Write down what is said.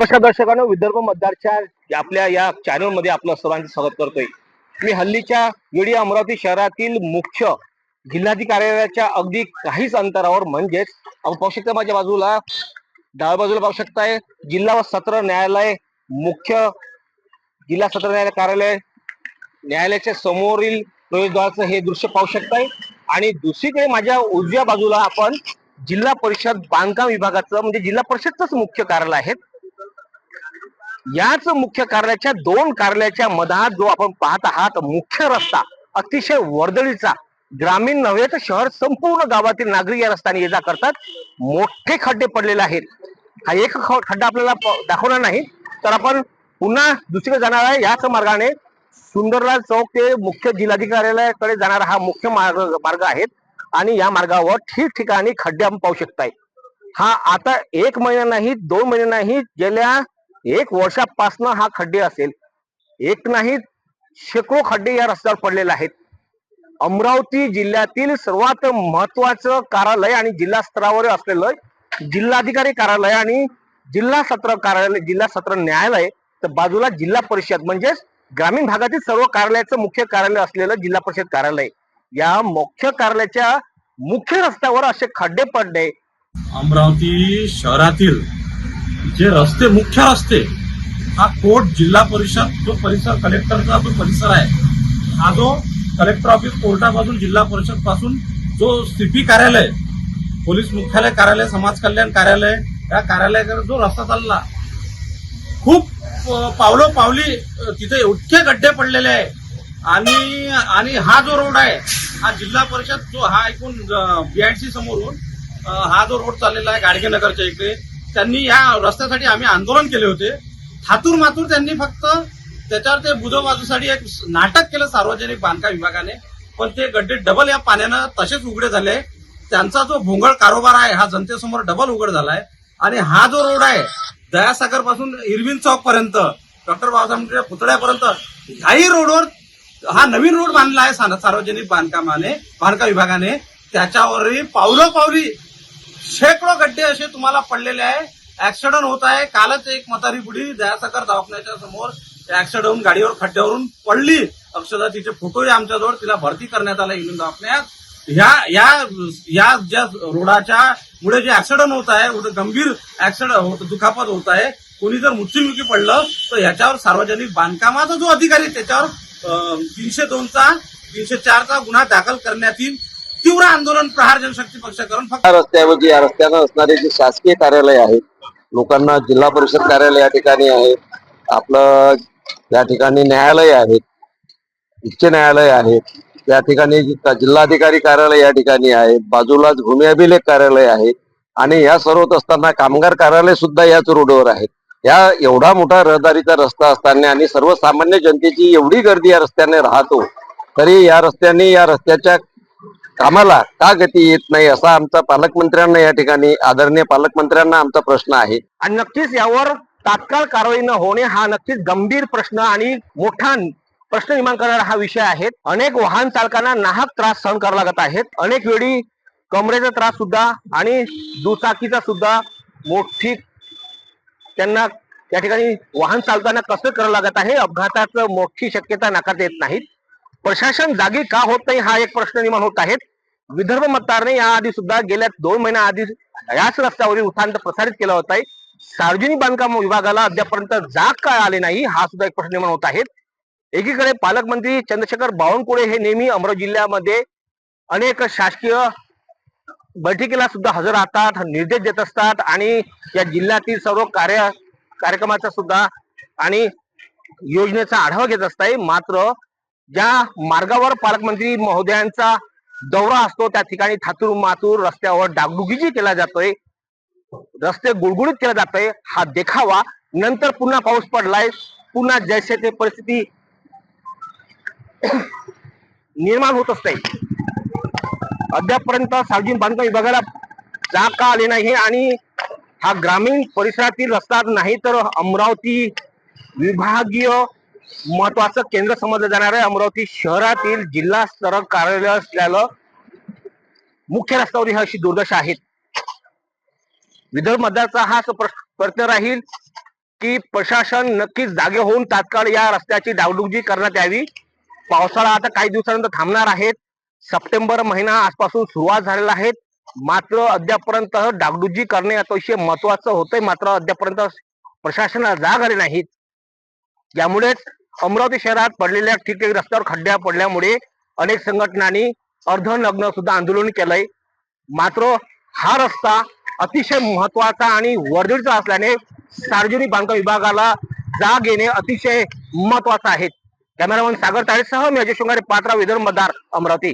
नमस्कार दर्शकांनो विदर्भ मतदारच्या आपल्या या चॅनलमध्ये आपलं सर्वांचं स्वागत करतोय. मी हल्लीच्या वेळी अमरावती शहरातील मुख्य जिल्हाधिकाऱ्याच्या कार्यालयाच्या अगदी काहीच अंतरावर म्हणजेच आपण पाहू शकता माझ्या बाजूला डाव्या बाजूला पाहू शकताय जिल्हा व सत्र न्यायालय मुख्य जिल्हा सत्र न्यायालय कार्यालय न्यायालयाच्या समोरील प्रवेशद्वाराचं हे दृश्य पाहू शकताय. आणि दुसरीकडे माझ्या उजव्या बाजूला आपण जिल्हा परिषद बांधकाम विभागाचं म्हणजे जिल्हा परिषदचंच मुख्य कार्यालय आहेत याच मुख्य कार्यालयाच्या दोन कार्यालयाच्या मधात जो आपण पाहत आहात मुख्य रस्ता अतिशय वर्दळीचा. ग्रामीण नव्हे तर शहर संपूर्ण गावातील नागरिक या रस्त्याने ये जा करतात. मोठे खड्डे पडलेले आहेत. हा एक खड्डा आपल्याला दाखवणार नाही. तर आपण पुन्हा दुसरीकडे जाणार आहे. याच मार्गाने सुंदरलाल चौक ते मुख्य जिल्हाधिकार्यालयाकडे जाणारा हा मुख्य मार्ग मार्ग आहे आणि या मार्गावर ठिकठिकाणी खड्डे आपण पाहू शकताय. हा आता एक महिना नाही दोन महिने नाही गेल्या एक वर्षापासनं हा खड्डे असेल. एक नाही शेकडो खड्डे या रस्त्यावर पडलेले आहेत. अमरावती जिल्ह्यातील सर्वात महत्वाचं कार्यालय आणि जिल्हा स्तरावर असलेलं जिल्हाधिकारी कार्यालय आणि जिल्हा सत्र कार्यालय जिल्हा सत्र न्यायालय तर बाजूला जिल्हा परिषद म्हणजेच ग्रामीण भागातील सर्व कार्यालयाचं मुख्य कार्यालय असलेलं जिल्हा परिषद कार्यालय. या मुख्य कार्यालयाच्या मुख्य रस्त्यावर असे खड्डे पडले. अमरावती शहरातील जे रस्ते मुख्य रस्ते हा कोर्ट जिल्हा परिषद जो परिसर कलेक्टरचा जो परिसर आहे. हा जो कलेक्टर ऑफिस कोर्टापासून जिल्हा परिषदपासून जो सीपी कार्यालय पोलीस मुख्यालय कार्यालय समाज कल्याण कार्यालय या कार्यालयाकडे जो रस्ता चालला खूप पावलं पावलो पावली तिथे इतके गड्डे पडलेले आहे. आणि आणि हा जो रोड आहे हा जिल्हा परिषद जो हा ऐकून बीआयसी समोरून हा जो रोड चाललेला आहे गाडगेनगरच्या इकडे त्यांनी या रस्त्यासाठी आम्ही आंदोलन केले होते. थातूर मातूर त्यांनी फक्त त्याच्यावर ते बुधबाजूसाठी एक नाटक केलं सार्वजनिक बांधकाम विभागाने. पण ते गड्डे डबल या पाण्यानं तसेच उघडे झाले. त्यांचा जो भोंगळ कारोबार आहे हा जनतेसमोर डबल उघड झालाय. आणि हा जो रोड आहे दयासागरपासून इरविन चौक पर्यंत डॉक्टर बाबासाहेबांच्या पुतळ्यापर्यंत ह्याही रोडवर हा नवीन रोड बांधला आहे सार्वजनिक बांधकामाने बांधकाम विभागाने. त्याच्यावरही पावलं पावली शेकडो गड्डे असे तुम्हाला पडलेले आहे. ऍक्सिडेंट होत आहे. कालच एक म्हातारी बुडी दयासागर दवाखान्याच्या समोर ऍक्सिडेंट होऊन गाडीवर खड्ड्यावरून पडली. अक्षदा तिचे फोटोही आमच्याजवळ तिला भरती करण्यात आला इंग्लंड दवाखान्यात. ह्या या या ज्या रोडाच्या मुळे जे ऍक्सिडेंट होत आहे गंभीर ऍक्सिडेंट होत दुखापत होत आहे कोणी जर मृत्युमुखी पडलं तर याच्यावर सार्वजनिक बांधकामाचा जो अधिकारी त्याच्यावर तीनशे दोनचा तीनशे चारचा गुन्हा दाखल करण्यात येईल. तीव्र आंदोलन प्रहार जनशक्ती पक्षाकडून फक्त या रस्त्याऐवजी या रस्त्यानं असणारे जे शासकीय कार्यालय आहेत लोकांना जिल्हा परिषद कार्यालय या ठिकाणी आहे आपलं या ठिकाणी न्यायालय आहेत उच्च न्यायालय आहेत या ठिकाणी जिल्हाधिकारी कार्यालय या ठिकाणी आहे बाजूलाच भूमी अभिलेख कार्यालय आहे आणि या सर्वत असताना कामगार कार्यालय सुद्धा याच रोडवर आहेत. या एवढा मोठा रहदारीचा रस्ता असताना आणि सर्वसामान्य जनतेची एवढी गर्दी या रस्त्याने राहतो तरी या रस्त्याने या रस्त्याच्या कामाला का गती येत नाही असा आमचा पालकमंत्र्यांना या ठिकाणी आदरणीय पालकमंत्र्यांना आमचा प्रश्न आहे. आणि नक्कीच यावर तात्काळ कारवाई न होणे हा नक्कीच गंभीर प्रश्न आणि मोठा प्रश्न निर्माण करणारा हा विषय आहे. अनेक वाहन चालकांना नाहक त्रास सहन करावा लागत आहेत. अनेक वेळी कमरेचा त्रास सुद्धा आणि दुचाकीचा सुद्धा मोठी त्यांना या ठिकाणी वाहन चालताना कसं करावं लागत आहे. अपघाताचं मोठी शक्यता नाकारता येत नाही प्रशासन जागी का होत नाही हा एक प्रश्न निर्माण होत आहे. विदर्भ मतदारने याआधी सुद्धा गेल्या दोन महिन्याआधी याच रस्त्यावरील उठांत प्रसारित केला होता. सार्वजनिक बांधकाम विभागाला अद्यापर्यंत जाग काय आले नाही हा सुद्धा एक प्रश्न निर्माण होत आहे. एकीकडे पालकमंत्री चंद्रशेखर बावनकुळे हे नेहमी अमरावती जिल्ह्यामध्ये अनेक शासकीय बैठकीला सुद्धा हजर राहतात निर्देश देत असतात आणि या जिल्ह्यातील सर्व कार्य कार्यक्रमाचा सुद्धा आणि योजनेचा आढावा घेत असताय मात्र ज्या मार्गावर पालकमंत्री महोदयांचा दौरा असतो त्या ठिकाणी थातूर मातूर रस्त्यावर डागडुगीजी केला जातोय. रस्ते गुळगुळीत केला जातोय. हा देखावा. नंतर पुन्हा पाऊस पडलाय. पुन्हा जैसे ते परिस्थिती निर्माण होत असते. अद्यापर्यंत सार्वजनिक बांधकाम विभागाला जाग का आले नाही आणि हा ग्रामीण परिसरातील रस्ता नाही तर अमरावती विभागीय महत्वाचं केंद्र समजलं जाणार आहे. अमरावती शहरातील जिल्हा स्तर कार्यालय असलेलं मुख्य रस्त्यावरील ही अशी दुर्दशा आहेत. विदर्भ मतदारचा हा प्रश्न राहील की प्रशासन नक्कीच जागे होऊन तात्काळ या रस्त्याची डागडुजी करण्यात यावी. पावसाळा आता काही दिवसानंतर थांबणार आहेत सप्टेंबर महिना आजपासून सुरुवात झालेला आहे. मात्र अद्यापर्यंत डागडुजी करणे अतिशय महत्वाचं होतंय. मात्र अद्यापर्यंत प्रशासनाला जाग आले नाहीत यामुळेच अमरावती शहरात पडलेल्या ठिकठिक रस्त्यावर खड्ड्या पडल्यामुळे अनेक संघटनांनी अर्धनग्न सुद्धा आंदोलन केलंय. मात्र हा रस्ता अतिशय महत्त्वाचा आणि वर्दळीचा असल्याने सार्वजनिक बांधकाम विभागाला जाग येणे अतिशय महत्वाचं आहे. कॅमेरामन सागर ताळेसह मी अजय शृंगारे पात्रा विदर्भ मतदार अमरावती.